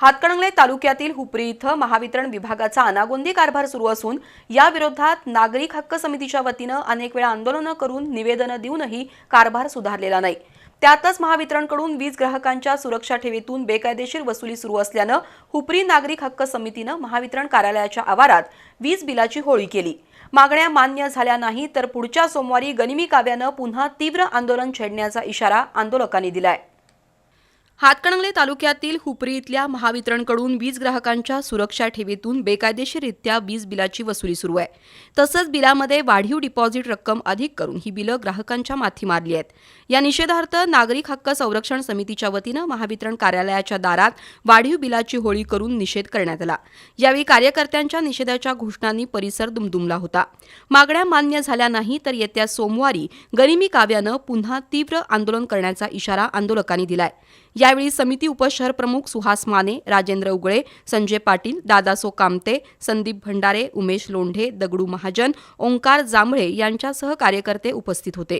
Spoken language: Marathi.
हातकणंगले तालुक्यातील हुपरी इथं महावितरण विभागाचा अनागोंदी कारभार सुरू असून याविरोधात नागरिक हक्क समितीच्या वतीनं अनेक वेळा आंदोलनं करून निवेदनं देऊनही कारभार सुधारलेला नाही. त्यातच महावितरणकडून वीज ग्राहकांच्या सुरक्षा ठेवीतून बेकायदेशीर वसुली सुरू असल्यानं हुपरी नागरिक हक्क समितीनं महावितरण कार्यालयाच्या आवारात वीज बिलाची होळी केली. मागण्या मान्य झाल्या नाही तर पुढच्या सोमवारी गनिमी काव्यानं पुन्हा तीव्र आंदोलन छेडण्याचा इशारा आंदोलकांनी दिलाय. हातकणंगले तालुक्यातील हुपरी इथल्या महावितरणकडून वीज ग्राहकांच्या सुरक्षा ठेवीतून बेकायदेशीररित्या वीज बिलाची वसुली सुरू आहे. तसंच बिलामध्ये वाढीव डिपॉझिट रक्कम अधिक करून ही बिलं ग्राहकांच्या माथी मारली आहेत. या निषेधार्थ नागरिक हक्क संरक्षण समितीच्या वतीनं महावितरण कार्यालयाच्या दारात वाढीव बिलाची होळी करून निषेध करण्यात आला. यावेळी कार्यकर्त्यांच्या निषेधाच्या घोषणांनी परिसर दुमदुमला होता. मागण्या मान्य झाल्या नाही तर येत्या सोमवारी गरिमी काव्यानं पुन्हा तीव्र आंदोलन करण्याचा इशारा आंदोलकांनी दिलाय. यावेळी समिती उपशहर प्रमुख सुहास माने राजेंद्र उगळे संजय पाटील दादासो कामते संदीप भंडारे उमेश लोंढे दगडू महाजन ओंकार जांभळे यांच्यासह कार्यकर्ते उपस्थित होते.